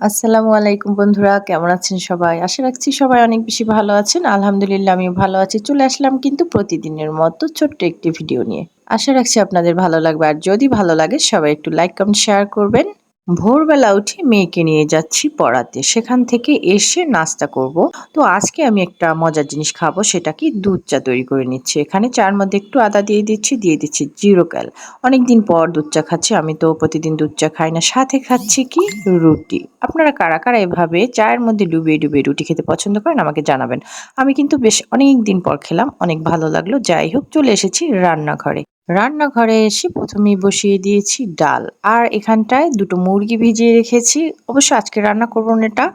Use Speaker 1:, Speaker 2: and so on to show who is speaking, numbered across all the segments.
Speaker 1: আসসালামু আলাইকুম বন্ধুরা, কেমন আছেন সবাই? আশা রাখছি সবাই অনেক বেশি ভালো আছেন। আলহামদুলিল্লাহ আমি ভালো আছি। চলে আসলাম কিন্তু প্রতিদিনের মতো ছোট্ট একটি ভিডিও নিয়ে। আশা রাখছি আপনাদের ভালো লাগবে। আর যদি ভালো লাগে, সবাই একটু লাইক কমেন্ট শেয়ার করবেন। ভোরবেলা উঠে মেয়েকে নিয়ে যাচ্ছি পড়াতে। সেখান থেকে এসে নাস্তা করব। তো আজকে আমি একটা মজার জিনিস খাব সেটা কি দুধ চা তৈরি করে নিচ্ছি। এখানে চার মধ্যে একটু আদা দিয়ে দিচ্ছি দিয়ে দিচ্ছি জিরো ক্যাল। অনেকদিন পর দুধ চা খাচ্ছি, আমি তো প্রতিদিন দুধ চা খাই না। সাথে খাচ্ছি কি? রুটি। আপনারা কারা কারা এভাবে চায়ের মধ্যে ডুবিয়ে ডুবিয়ে রুটি খেতে পছন্দ করেন আমাকে জানাবেন। আমি কিন্তু বেশ অনেক দিন পর খেলাম, অনেক ভালো লাগল। যাই হোক, চলে এসেছি রান্নাঘরে। রান্নাঘরে এসে প্রথমেই বসিয়ে দিয়েছি ডাল। আর এখানটায় দুটো মুরগি ভিজিয়ে রেখেছি। অবশ্য আজকে রান্না করব না এটা।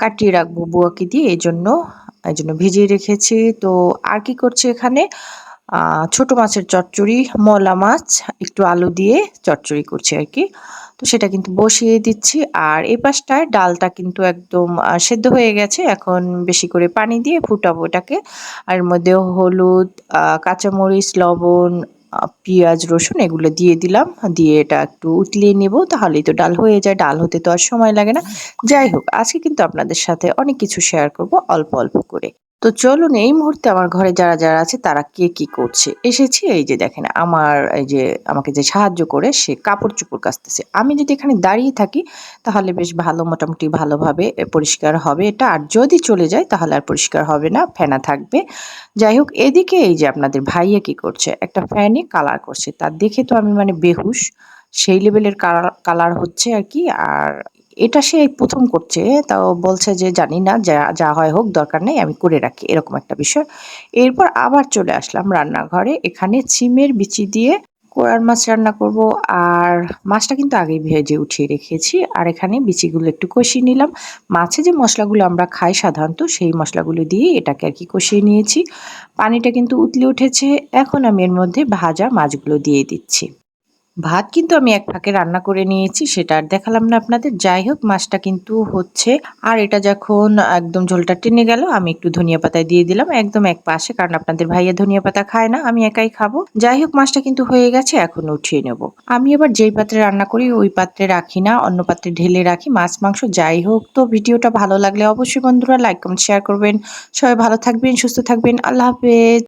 Speaker 1: কাটিয়ে রাখব বুয়াকে দিয়ে। এই জন্য এই জন্য ভিজিয়ে রেখেছি। তো আর কি করছি এখানে? ছোট মাছের চচ্চড়ি মলা মাছ, একটু আলু দিয়ে চচ্চড়ি করছি আর কি। তো সেটা কিন্তু বসিয়ে দিচ্ছি। আর এই পাশটায় ডালটা কিন্তু একদম সেদ্ধ হয়ে গেছে। এখন বেশি করে পানি দিয়ে ফুটাবো এটাকে। আর এর মধ্যে হলুদ কাঁচামরিচ, লবণ পেঁয়াজ, রসুন এগুলো দিয়ে দিলাম। দিয়ে এটা একটু উতলিয়ে নেব। তাহলেই তো ডাল হয়ে যায়। ডাল হতে তো আর সময় লাগে না। যাই হোক, আজকে কিন্তু আপনাদের সাথে অনেক কিছু শেয়ার করব অল্প অল্প করে। তো চলুন এই মুহূর্তে আমার ঘরে যারা যারা আছে, তারা কে কি করছে? এসেছি, এই যে দেখেন, আমার, এই যে আমাকে যে সাহায্য করে, সে কাপড় চোপড় কাচতেছে। আমি যদি এখানে দাঁড়িয়ে থাকি, তাহলে বেশ ভালো, মোটামুটি ভালোভাবে পরিষ্কার হবে এটা। আর যদি চলে যায়, তাহলে আর পরিষ্কার হবে না, ফেনা থাকবে। যাই হোক, এদিকে এই যে আপনাদের ভাইয়া কি করছে? একটা ফ্যানে কালার করছে। তার দেখে তো আমি মানে বেহুশ। সেই লেভেলের কালার কালার হচ্ছে আর কি। আর এটা সে প্রথম করছে, তাও বলছে যে জানি না, যা যা হয় হোক, দরকার নেই, আমি করে রাখি, এরকম একটা বিষয়। এরপর আবার চলে আসলাম রান্নাঘরে, এখানে সিমের বিচি দিয়ে কোরার মাছ রান্না করব, আর মাছটা কিন্তু আগেই ভেজে উঠিয়ে রেখেছি, আর এখানে বিচিগুলো একটু কষিয়ে নিলাম। মাছে যে মশলাগুলো আমরা খাই সাধারণত, সেই মশলাগুলো দিয়ে এটাকে আর কি কষিয়ে নিয়েছি। পানিটা কিন্তু উতলে উঠেছে, এখন আমি এর মধ্যে ভাজা মাছগুলো দিয়ে দিচ্ছি। ভাত কিন্তু আমি এক ফাঁকে রান্না করে নিয়েছি, সেটা আর দেখালাম না আপনাদের। যাই হোক, মাছটা কিন্তু হচ্ছে। আর এটা যখন একদম ঝোলটা টেনে গেল, আমি একটু ধনিয়া পাতায় দিয়ে দিলাম, একদম এক পাশে, কারণ আপনাদের ভাইয়া ধনিয়া পাতা খায় না, আমি একাই খাব। যাই হোক, মাছটা কিন্তু হয়ে গেছে, এখন উঠিয়ে নেব। আমি এবার যেই পাত্রে রান্না করি, ওই পাত্রে রাখি না, অন্য পাত্রে ঢেলে রাখি মাছ, মাংস, যাই হোক। তো ভিডিওটা ভালো লাগলে অবশ্যই বন্ধুরা, লাইক, কমেন্ট শেয়ার করবেন। সবাই ভালো থাকবেন, সুস্থ থাকবেন, আল্লাহ হাফেজ।